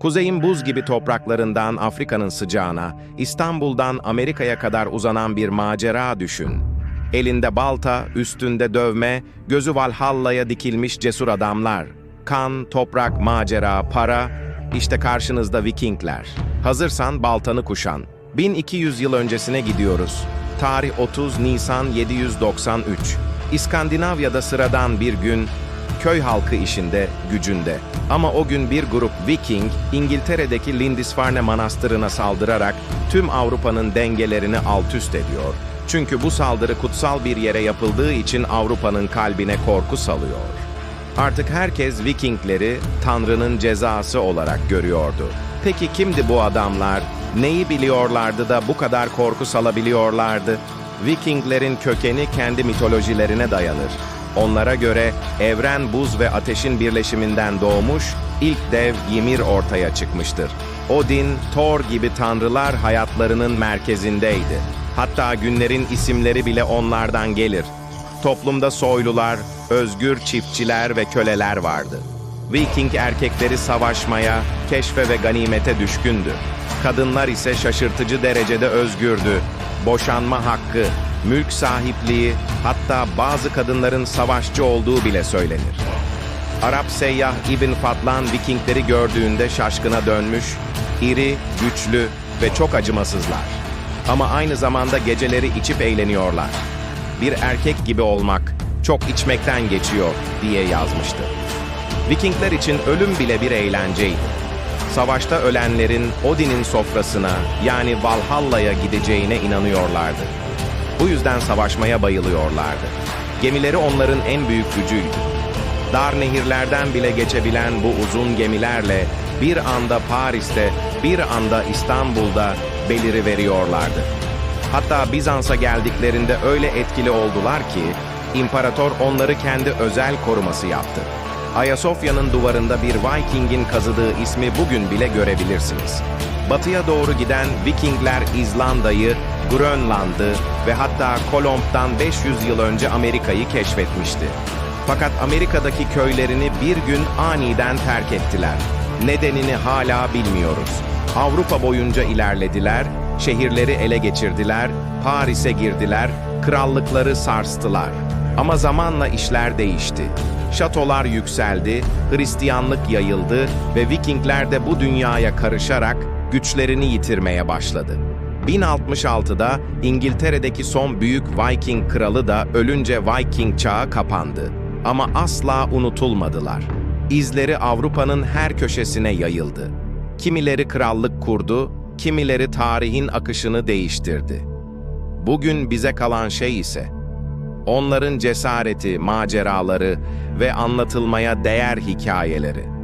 Kuzeyin buz gibi topraklarından Afrika'nın sıcağına, İstanbul'dan Amerika'ya kadar uzanan bir macera düşün. Elinde balta, üstünde dövme, gözü Valhalla'ya dikilmiş cesur adamlar. Kan, toprak, macera, para, işte karşınızda Vikingler. Hazırsan baltanı kuşan. 1200 yıl öncesine gidiyoruz. Tarih 30 Nisan 793. İskandinavya'da sıradan bir gün, köy halkı işinde, gücünde. Ama o gün bir grup Viking, İngiltere'deki Lindisfarne Manastırı'na saldırarak tüm Avrupa'nın dengelerini alt üst ediyor. Çünkü bu saldırı kutsal bir yere yapıldığı için Avrupa'nın kalbine korku salıyor. Artık herkes Vikingleri Tanrı'nın cezası olarak görüyordu. Peki kimdi bu adamlar? Neyi biliyorlardı da bu kadar korku salabiliyorlardı? Vikinglerin kökeni kendi mitolojilerine dayanır. Onlara göre evren buz ve ateşin birleşiminden doğmuş, ilk dev Ymir ortaya çıkmıştır. Odin, Thor gibi tanrılar hayatlarının merkezindeydi. Hatta günlerin isimleri bile onlardan gelir. Toplumda soylular, özgür çiftçiler ve köleler vardı. Viking erkekleri savaşmaya, keşfe ve ganimete düşkündü. Kadınlar ise şaşırtıcı derecede özgürdü. Boşanma hakkı, mülk sahipliği, hatta bazı kadınların savaşçı olduğu bile söylenir. Arap seyyah İbn Fadlan Vikingleri gördüğünde şaşkına dönmüş, iri, güçlü ve çok acımasızlar. Ama aynı zamanda geceleri içip eğleniyorlar. Bir erkek gibi olmak, çok içmekten geçiyor diye yazmıştı. Vikingler için ölüm bile bir eğlenceydi. Savaşta ölenlerin Odin'in sofrasına yani Valhalla'ya gideceğine inanıyorlardı. Bu yüzden savaşmaya bayılıyorlardı. Gemileri onların en büyük gücüydü. Dar nehirlerden bile geçebilen bu uzun gemilerle bir anda Paris'te, bir anda İstanbul'da beliri veriyorlardı. Hatta Bizans'a geldiklerinde öyle etkili oldular ki, imparator onları kendi özel koruması yaptı. Ayasofya'nın duvarında bir Viking'in kazıdığı ismi bugün bile görebilirsiniz. Batıya doğru giden Vikingler İzlanda'yı, Grönland'ı ve hatta Kolomb'dan 500 yıl önce Amerika'yı keşfetmişti. Fakat Amerika'daki köylerini bir gün aniden terk ettiler. Nedenini hala bilmiyoruz. Avrupa boyunca ilerlediler, şehirleri ele geçirdiler, Paris'e girdiler, krallıkları sarstılar. Ama zamanla işler değişti. Şatolar yükseldi, Hristiyanlık yayıldı ve Vikingler de bu dünyaya karışarak güçlerini yitirmeye başladı. 1066'da İngiltere'deki son büyük Viking kralı da ölünce Viking çağı kapandı. Ama asla unutulmadılar. İzleri Avrupa'nın her köşesine yayıldı. Kimileri krallık kurdu, kimileri tarihin akışını değiştirdi. Bugün bize kalan şey ise onların cesareti, maceraları ve anlatılmaya değer hikayeleri.